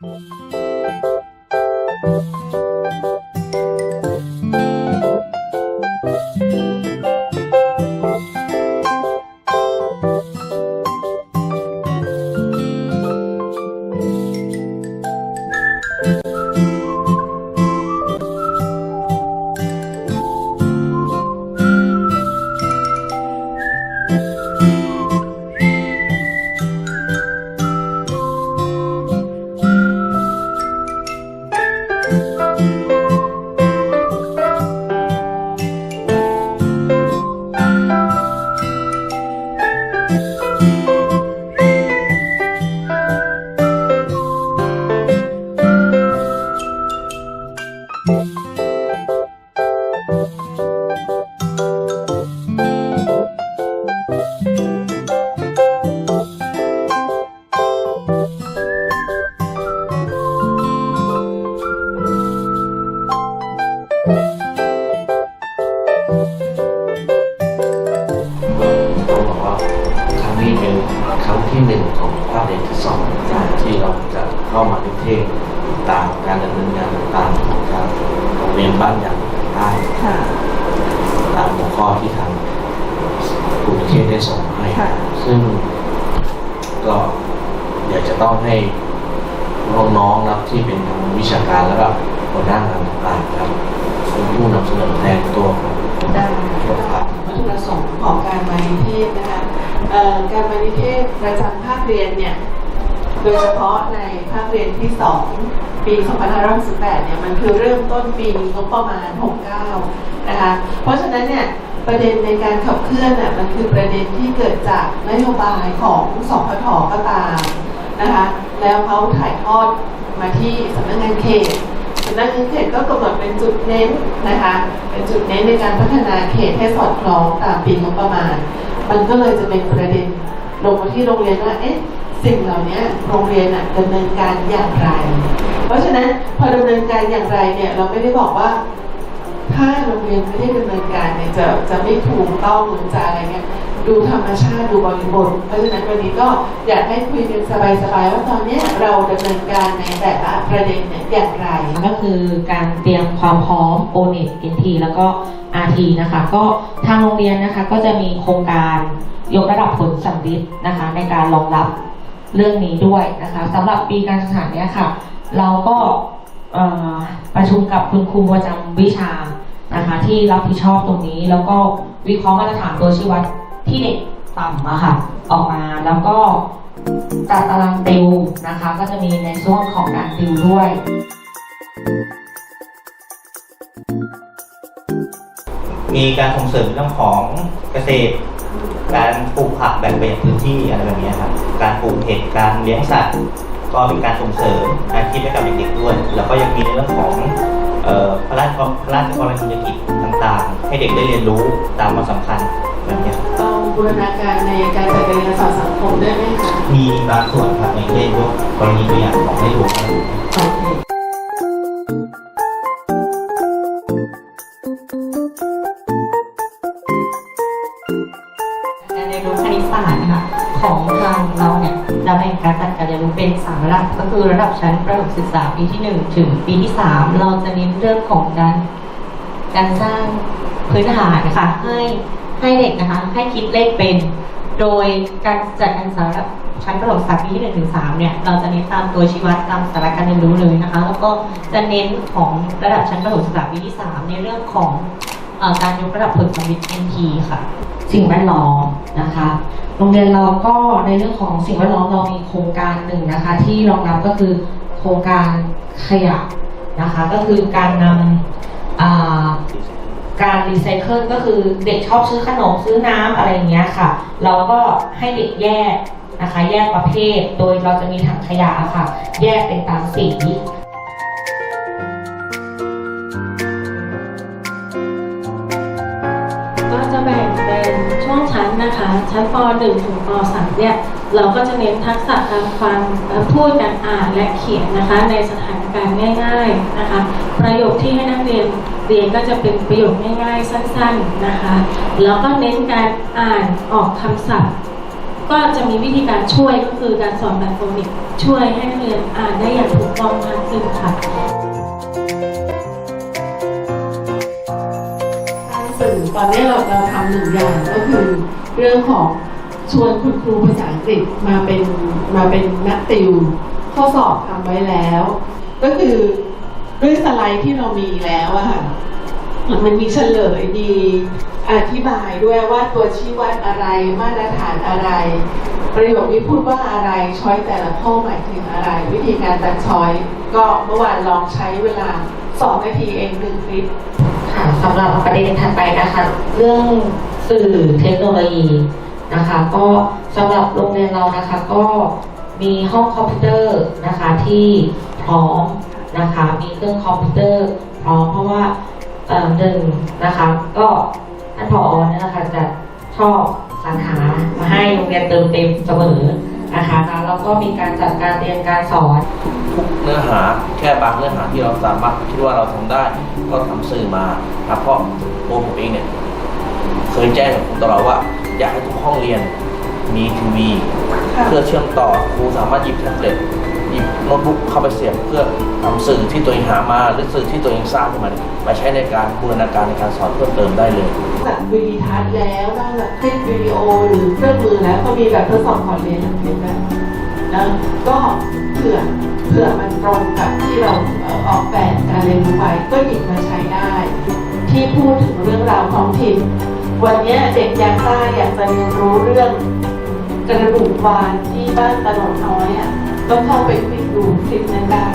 ต้อ ที่สองที่เราจะเข้ามาในเทศตามการดำเนินงานต่างๆของทางโรงเรียนบ้านอย่างใต้ค่ะตามหัวข้อที่ทางกลุ่มเทศได้ส่งมาให้ค่ะซึ่งก็อยากจะต้องให้น้องๆนะครับที่เป็นทางวิชาการแล้วก็หัวหน้างานต่างๆครับเป็นผู้นำเสนอแทนตัวของได้ตัวครับวัตถุประสงค์ของการมานิเทศนะคะเอ่อการมานิเทศประจำภาคเรียนเนี่ย โดยเฉพาะในภาคเรียนที่ 2 ปี 2568เนี่ยมันคือเริ่มต้นปีงบประมาณ 69 นะคะ เพราะฉะนั้นเนี่ยประเด็นในการขับเคลื่อนน่ะมันคือประเด็นที่เกิดจากนโยบายของสพทก็ตามนะคะแล้วเขาถ่ายทอดมาที่สำนักงานเขตสำนักงานเขตก็กำหนดเป็นจุดเน้นนะคะเป็นจุดเน้นในการพัฒนาเขตให้สอดคล้องตามปีงบประมาณ มันก็เลยจะเป็นประเด็นลงมาที่โรงเรียนว่าเอ๊ะ สิ่งเหล่านี้โรงเรียนน่ะดำเนินการอย่างไร เพราะฉะนั้นพอดำเนินการอย่างไรเนี่ยเราไม่ได้บอกว่า ถ้าโรงเรียนไม่ได้ดำเนินการเนี่ยจะจะไม่ถูกต้องหรือจะอะไรเงี้ยดูธรรมชาติดูบริบทเพราะฉะนั้นวันนี้ก็อยากให้คุยกันสบายๆว่าตอนนี้เราดำเนินการในแต่ละประเด็นเนี่ยอย่างไร ก็คือการเตรียมความพร้อม o n e t NT แล้วก็ RT นะคะก็ทางโรงเรียนนะคะก็จะมีโครงการยกระดับผลสัมฤทธิ์นะคะในการรองรับ เรื่องนี้ด้วยนะคะสำหรับปีการศึกษาเนี้ยค่ะ เราก็ประชุมกับคุณครูประจำวิชานะคะ ที่รับผิดชอบตรงนี้ แล้วก็วิเคราะห์มาตรฐานตัวชี้วัดที่เด็กต่ำอะค่ะ ออกมาแล้วก็จัดตารางติวนะคะ ก็จะมีในช่วงของการติวด้วย มีการส่งเสริมเรื่องของเกษตร การปลูกผักแบ่งเป็นพื้นที่อะไรแบบนี้ครับ การปลูกเห็ด การเลี้ยงสัตว์ก็เป็นการส่งเสริมอาชีพให้กับเด็กๆด้วย แล้วก็ยังมีในเรื่องของเอ่อพระราชพระราชกรณียกิจต่างๆ ให้เด็กได้เรียนรู้ตามความสำคัญแบบนี้ครับต้องบูรณาการในการจัดการเรียนการสอนสังคมได้ไหมคะ มีบางส่วนครับอย่างเช่นยกกรณีตัวอย่างของในหลวง ยนรู้คณิตศาสตร์นะคะของทางเราเนี่ยจะแบ่งการจัดการเรียนรู้เป็นสามระดับก็คือระดับชั้นประถมศึกษาปีที่หนึ่งถึงปีที่สามเราจะเน้นเรื่องของการการสร้างพื้นฐานนะคะให้ให้เด็กนะคะให้คิดเลขเป็น โดยการจัดการศึกษาระดับชั้นประถมศึกษาปีที่หนึ่งถึงสามเนี่ยเราจะเน้นตามตัวชี้วัดตามสาระการเรียนรู้เลยนะคะ แล้วก็จะเน้นของระดับชั้นประถมศึกษาปีที่สามในเรื่องของการยกระดับผลสำลิด NT ค่ะ สิ่งแวดล้อมนะคะ โรงเรียนเราก็ในเรื่องของสิ่งแวดล้อมเรามีโครงการหนึ่งนะคะ ที่รองรับก็คือโครงการขยะนะคะ ก็คือการนำการรีไซเคิลก็คือเด็กชอบซื้อขนมซื้อน้ำอะไรอย่างเงี้ยค่ะ เราก็ให้เด็กแยกนะคะ แยกประเภท โดยเราจะมีถังขยะค่ะ แยกเป็นตามสี ชั้นนะคะชั้นป .1 ถึงป .3 เนี่ยเราก็จะเน้นทักษะการฟังพูดการอ่านและเขียนนะคะ ในสถานการณ์ง่าย ๆนะคะ ประโยคที่ให้นักเรียนเรียนก็จะเป็นประโยคง่ายๆ สั้นๆนะคะ แล้วก็เน้นการอ่านออกคำศัพท์ ก็จะมีวิธีการช่วยก็คือการสอนแบบโฟนิกช่วยให้นักเรียนอ่านได้อย่างถูกต้องมากขึ้นค่ะทางสื่อตอนนี้เราเราทำหนึ่งอย่างก็คือ เรื่องของชวนคุณครูภาษาอังกฤษมาเป็นมาเป็นนักติว ข้อสอบทำไว้แล้ว ก็คือด้วยสไลด์ที่เรามีแล้วอะค่ะมันมีเฉลยมีอธิบายด้วยว่าตัวชี้วัดอะไรมาตรฐานอะไร ประโยคนี้พูดว่าอะไรช้อยแต่ละข้อหมายถึงอะไร วิธีการตัดช้อยก็เมื่อวานลองใช้เวลาสองนาทีเองหนึ่งคลิปค่ะสำหรับประเด็นถัดไปนะคะ เรื่อง สื่อเทคโนโลยีนะคะ ก็สำหรับโรงเรียนเรานะคะ ก็มีห้องคอมพิวเตอร์นะคะที่พร้อมนะคะมีเครื่องคอมพิวเตอร์พร้อมเพราะว่าเอ่อหนึ่งนะคะก็ท่านผอเนี่ยนะคะจะชอบสรรหามาให้โรงเรียนเติมเต็มเสมอนะคะแล้วก็มีการจัดการเรียนการสอนทุกเนื้อหาแค่บางเนื้อหาที่เราสามารถคิดว่าเราทำได้ ก็ทำสื่อมาครับเพราะตัวผมเองเนี่ย เคยแจ้งกับครูตลอดว่า อยากให้ทุกห้องเรียนมีทีวีค่ะ เพื่อเชื่อมต่อครูสามารถหยิบแท็บเล็ตหยิบโน้ตบุ๊กเข้าไปเสียบเพื่อทำสื่อที่ตัวเองหามาหรือสื่อที่ตัวเองสร้างขึ้นมาเนี่ยมาใช้ในการบูรณาการในการสอนเพิ่มเติมได้เลย จากวิดีทัศน์แล้วนอกจากคลิปวิดีโอหรือเครื่องมือแล้วก็มีแบบทดสอบก่อนเรียนทั้งคลิปแล้วนะก็เผื่อเผื่อมันตรงกับที่เราเอ่อออกแบบการเรียนรู้ไว้ก็หยิบมาใช้ได้ ที่พูดถึงเรื่องราวท้องถิ่น วันนี้เด็กยางใต้อยากจะเรียนรู้เรื่องกระดูกวานที่บ้านตะนดน้อยอะก็เข้าไปคลิกดูคลิปนั้นได้